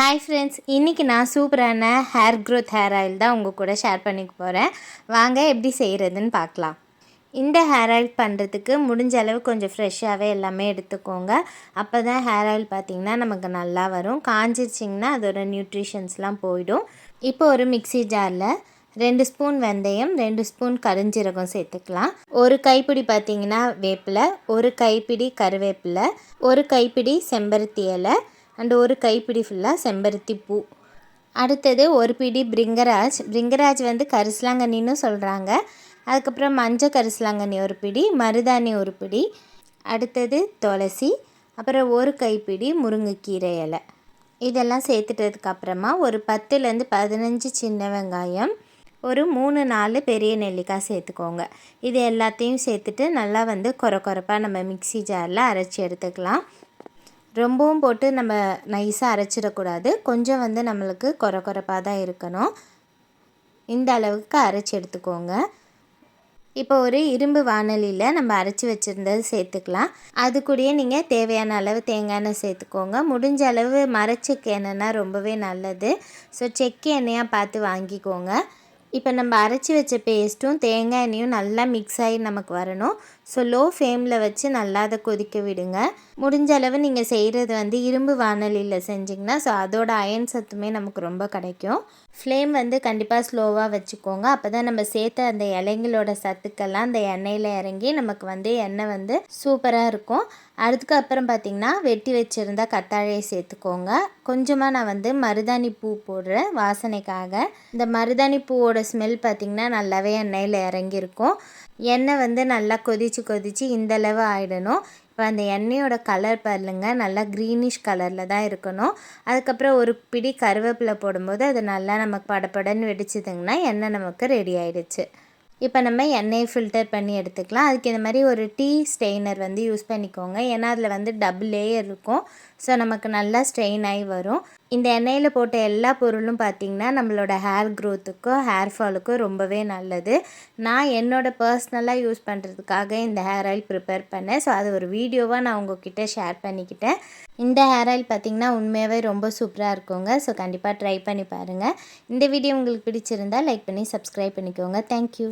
Hi friends இன்றைக்கி நான் சூப்பரான ஹேர் க்ரோத் ஹேர் ஆயில் தான் உங்கள் கூட ஷேர் பண்ணிக்க போகிறேன் வாங்க எப்படி செய்கிறதுன்னு பார்க்கலாம். இந்த ஹேர் ஆயில் பண்ணுறதுக்கு முடிஞ்ச அளவு கொஞ்சம் ஃப்ரெஷ்ஷாகவே எல்லாமே எடுத்துக்கோங்க. அப்போ தான் ஹேர் ஆயில் பார்த்திங்கன்னா நமக்கு நல்லா வரும். காஞ்சிச்சிங்கன்னா அதோட நியூட்ரிஷன்ஸ்லாம் போயிடும். இப்போ ஒரு மிக்ஸி ஜாரில் ரெண்டு ஸ்பூன் வெந்தயம் ரெண்டு ஸ்பூன் கருஞ்சீரகம் சேர்த்துக்கலாம். ஒரு கைப்பிடி பார்த்தீங்கன்னா வேப்பிலை ஒரு கைப்பிடி கருவேப்பிலை ஒரு கைப்பிடி செம்பருத்தி இலை அண்ட் ஒரு கைப்பிடி ஃபுல்லாக செம்பருத்தி பூ. அடுத்தது ஒரு பிடி பிரிங்கராஜ். பிரிங்கராஜ் வந்து கரிசலாங்கண்ணின்னு சொல்கிறாங்க அதுக்கப்புறம் மஞ்சள் கரிசலாங்கண்ணி ஒரு பிடி மருதாணி ஒரு பிடி. அடுத்தது துளசி அப்புறம் ஒரு கைப்பிடி முருங்கைக்கீரை இலை. இதெல்லாம் சேர்த்துட்டதுக்கு அப்புறமா ஒரு பத்துலேருந்து பதினஞ்சு சின்ன வெங்காயம் ஒரு மூணு நாலு பெரிய நெல்லிக்காய் சேர்த்துக்கோங்க. இது எல்லாத்தையும் சேர்த்துட்டு நல்லா வந்து குறை குறைப்பாக நம்ம மிக்சி ஜாரில் அரைச்சி எடுத்துக்கலாம். ரொம்பவும் போட்டு நம்ம நைஸாக அரைச்சிடக்கூடாது. கொஞ்சம் வந்து நம்மளுக்கு குறை குறைப்பாக தான் இருக்கணும். இந்த அளவுக்கு அரைச்சி எடுத்துக்கோங்க. இப்போ ஒரு இரும்பு வானலியில் நம்ம அரைச்சி வச்சுருந்தது சேர்த்துக்கலாம். அது கூடயே நீங்கள் தேவையான அளவு தேங்காய் எண்ணெய் சேர்த்துக்கோங்க. முடிஞ்ச அளவு மரச்செக்கு எண்ணெய்னா ரொம்பவே நல்லது. ஸோ செக்கு எண்ணெயாக பார்த்து வாங்கிக்கோங்க. இப்போ நம்ம அரைச்சி வச்ச பேஸ்ட்டும் தேங்காய் எண்ணெயும் நல்லா மிக்ஸ் ஆகி நமக்கு வரணும். ஸோ லோ ஃப்ளேமில் வச்சு நல்லா அதை கொதிக்க விடுங்க. முடிஞ்ச அளவு நீங்கள் செய்கிறது வந்து இரும்பு வானலியில் செஞ்சிங்கன்னா ஸோ அதோட அயன் சத்துமே நமக்கு ரொம்ப கிடைக்கும். ஃப்ளேம் வந்து கண்டிப்பாக ஸ்லோவாக வச்சுக்கோங்க. அப்போ தான் நம்ம சேர்த்த அந்த இலைங்களோட சத்துக்கெல்லாம் அந்த எண்ணெயில் இறங்கி நமக்கு வந்து எண்ணெய் வந்து சூப்பராக இருக்கும். அதுக்கு அப்புறம் பார்த்திங்கன்னா வெட்டி வச்சுருந்தா கத்தாழையை சேர்த்துக்கோங்க. கொஞ்சமாக நான் வந்து மருதாணி பூ போடுறேன் வாசனைக்காக. இந்த மருதாணி பூவோட ஸ்மெல் பார்த்திங்கன்னா நல்லாவே எண்ணெயில் இறங்கியிருக்கும். எண்ணெய் வந்து நல்லா கொதித்து கொதித்து இந்தளவு ஆகிடணும் இப்போ அந்த எண்ணெயோட கலர் பாருங்க நல்லா க்ரீனிஷ் கலரில் தான் இருக்கணும். அதுக்கப்புறம் ஒரு பிடி கருவேப்பிலை போடும்போது அது நல்லா நமக்கு படப்படன்னு வெடிச்சதுங்கன்னா எண்ணெய் நமக்கு ரெடி ஆயிடுச்சு. இப்போ நம்ம எண்ணெயை ஃபில்டர் பண்ணி எடுத்துக்கலாம். அதுக்கு இந்த மாதிரி ஒரு டீ ஸ்ட்ரெயினர் வந்து யூஸ் பண்ணிக்கோங்க. ஏன்னா அதில் வந்து டபுள் லேயர் இருக்கும். ஸோ நமக்கு நல்லா ஸ்ட்ரெயின் ஆகி வரும். இந்த எண்ணெயில் போட்ட எல்லா பொருளும் பார்த்திங்கன்னா நம்மளோட ஹேர் க்ரோத்துக்கும் ஹேர் ஃபாலுக்கும் ரொம்பவே நல்லது. நான் என்னோடய பர்சனலாக யூஸ் பண்ணுறதுக்காக இந்த ஹேர் ஆயில் ப்ரிப்பேர் பண்ணேன். ஸோ அது ஒரு வீடியோவாக நான் உங்ககிட்ட ஷேர் பண்ணிக்கிட்டேன். இந்த ஹேர் ஆயில் பார்த்திங்கன்னா உண்மையாகவே ரொம்ப சூப்பராக இருக்குங்க. ஸோ கண்டிப்பாக ட்ரை பண்ணி பாருங்கள் இந்த வீடியோ உங்களுக்கு பிடிச்சிருந்தால் லைக் பண்ணி சப்ஸ்கிரைப் பண்ணிக்கோங்க. தேங்க்யூ